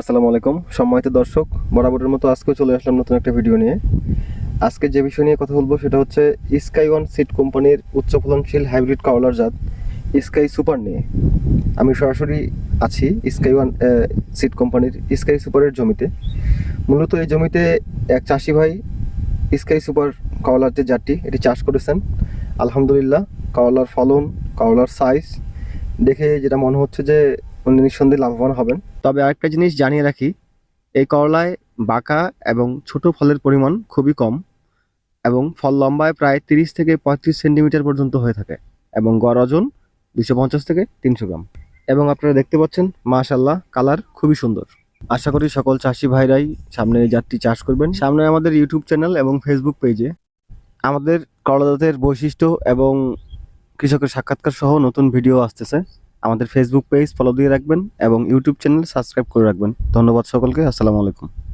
আসসালামু আলাইকুম। সম্মানিত দর্শক, বরাবরের মতো আজকেও চলে আসলাম নতুন একটা ভিডিও নিয়ে। আজকে যে বিষয় নিয়ে কথা বলব সেটা হচ্ছে স্কাই ওয়ান সিড কোম্পানির উচ্চ ফলনশীল হাইব্রিড কাওলার জাত স্কাই সুপার নিয়ে। আমি সরাসরি আছি স্কাই ওয়ান সিড কোম্পানির স্কাই সুপারের জমিতে। মূলত এই জমিতে এক চাষি ভাই স্কাই সুপার কাওলার যে জাতটি, এটি চাষ করেছেন। আলহামদুলিল্লাহ কাওলার ফলন কাওলার সাইজ দেখে যেটা মনে হচ্ছে যে উনি নিঃসন্দেহে লাভবান হবেন। তবে আরেকটা জিনিস জানিয়ে রাখি, এই করলায় বাঁকা এবং ছোট ফলের পরিমাণ খুবই কম এবং ফল লম্বায় প্রায় তিরিশ থেকে পঁয়ত্রিশ সেন্টিমিটার পর্যন্ত হয়ে থাকে এবং গড় ওজন দুশো পঞ্চাশ থেকে তিনশো গ্রাম। এবং আপনারা দেখতে পাচ্ছেন মাশাল্লাহ কালার খুবই সুন্দর। আশা করি সকল চাষি ভাইরাই সামনে এই জাতটি চাষ করবেন। সামনে আমাদের ইউটিউব চ্যানেল এবং ফেসবুক পেজে আমাদের করলা জাতের বৈশিষ্ট্য এবং কৃষকের সাক্ষাৎকার সহ নতুন ভিডিও আসতেছে। আমাদের ফেসবুক পেজ ফলো দিয়ে রাখবেন এবং ইউটিউব চ্যানেল সাবস্ক্রাইব করে রাখবেন। ধন্যবাদ সকলকে, আসসালামু আলাইকুম।